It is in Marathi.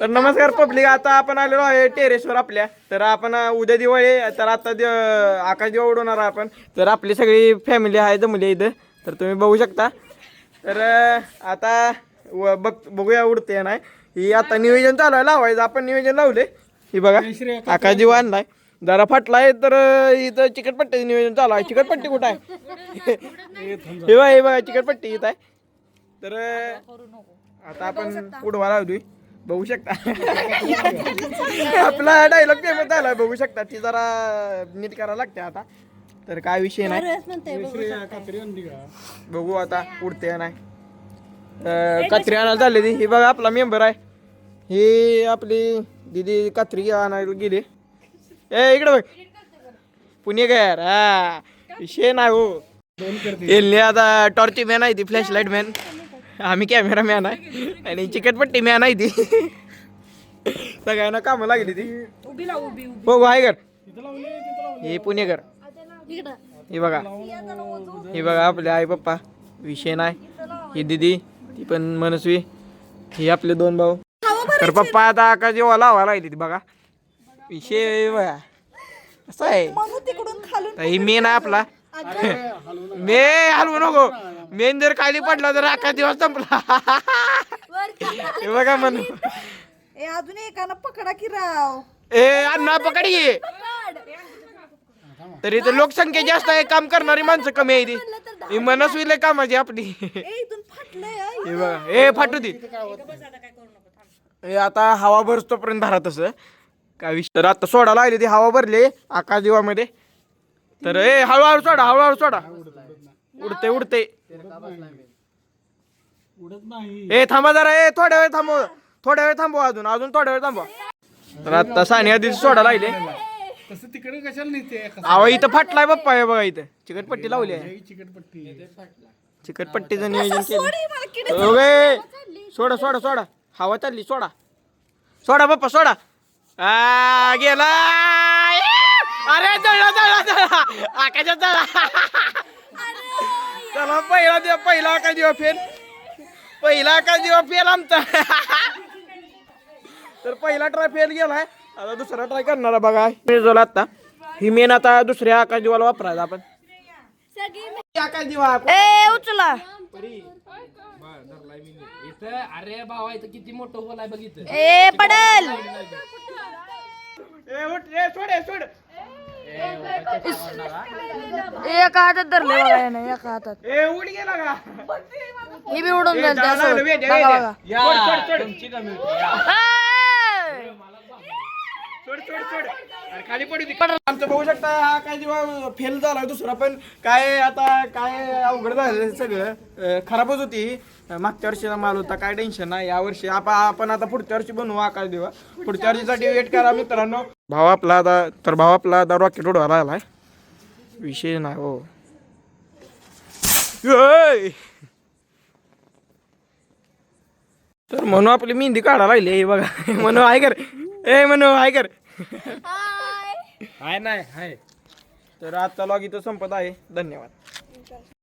तर नमस्कार पब्लिक आता आपण आलेलो आहे टेरेसवर आपल्या. तर आपण उद्या दिवाळी आहे. तर आता आकाश दिवा उडवणार आपण. तर आपली सगळी फॅमिली आहे जमली आहे इथं. तर तुम्ही बघू शकता. तर आता व- बघ बघूया उडते नाही. ही आता नियोजन चालू आहे लावायचं. आपण नियोजन लावले ही बघा आकाश दिवा आणलाय. जरा फाटलाय तर अं, इथं चिकटपट्टीचं नियोजन चालू आहे. चिकटपट्टी कुठं आहे? हे बघा हे बघा चिकटपट्टी इथं आहे. तर आता आपण उडवा लावली बघू शकता. आपला डायलॉग फेमस झाला बघू शकता. ती जरा नीट करायला लागते आता. तर काय विषय नाही. बघू आता उडते नाही. कात्री आणायला चालली ती. ही बघा आपला मेंबर आहे. ही आपली दिदी कात्री आणायला गेली. ए इकडे बघ. पुणे यार हा. विषय नाही हो. आता टॉर्ची मॅन आहे ती फ्लॅश लाइट मॅन आम्ही कॅमेरा मॅन आहे आणि चिकटपट्टी मॅन आहे ती. सगळ्यांना कामं लागली ती. हो आहे कर हे पुणेकर हे बघा. हे बघा आपले आई पप्पा. विषय नाही. ही दिदी ती पण मनस्वी. ही आपले दोन भाऊ. तर पप्पा आता आका जेव्हा लावा लागली ती बघा. विषय बघा. असं आहे. ही मेन आहे आपला. मे हलवू नको. मेन जर खाली पडला तर अख्खा दिवस संपला. हे बघा म्हणून ए अजून एकानं पकडा की राव. ए अण्णा पकड. ये तरी तर लोकसंख्या जास्त आहे काम करणारी माणसं कमी आहे ती. ही मनस्वी लय कामाची आपली. ए. हे बघा ए फाटू ती हे आता हवा भरतोपर्यंत भरा तसं. काय विषय. तर आता सोडा लागली ती हवा भरली आकाश दिवामध्ये तर ए हळूहळू सोडा हळूहळू सोडा. उडते उडते. ए थांबा जरा ए थोड्या वेळ थांबव थोड्या वेळ थांबवा अजून अजून थोड्या वेळ थांबवा. तर आता सानिया दिवशी सोडा लागले. तसं तिकडे कशाला आवा इथं फाटलाय बाप्पा हे बघा इथं. चिकटपट्टी लावली आहे. चिकटपट्टी. चिकटपट्टीचं नियोजन केलं. सोड मला किडे ओगे सोडा सोडा सोडा. हवा चालली सोडा. सोडा बाप्पा सोडा. आ गेला. अरे जळला जळला जळला. आकाशात जळला. चला पहिला दिव पहिला आकाश दिवा फेल. पहिला आकाश दिवा फेल आमचा. तर पहिला ट्राय फेल गेलाय. आता दुसरा ट्राय करणार आहे बघा. मिळवला आता ही मेन आता दुसऱ्या आकाश दिवाला वापरायचा आपण. आकाश दिवा ए उचला. इथं अरे भावा इथं किती मोठं होल आहे बघितलं ए पडल. ए उठ रे सोड सोड. एका हातात धरले बघा यानं एका हातात ए उड गेला का ही बी उडून जाईल बघा. बघा सोड, सोड, सोड. ए! सोड, सोड, सोड. अरे, खाली पडू दे. आमचं बघू शकता हा काय जेव्हा फेल झाला दुसरा पण काय आता काय अवघड झालं सगळं अं, खराबच होती ही. मागच्या वर्षीचा माल होता काय टेन्शन नाही या वर्षी आपण आपण आता पुढच्या वर्षी बनवू आकाश देवा पुढच्या वर्षीसाठी वेट करा मित्रांनो भाव आपला आता तर भाव आपला आता रॉकेट उडवायला आलाय विषय नाही हो! तर म्हणून आपली मेहंदी काढायला लागली हे बघा. म्हणून हाय कर. ए म्हणून हाय कर. हाय. नाही हाय. तर आजचा लॉग इथं संपत आहे. धन्यवाद.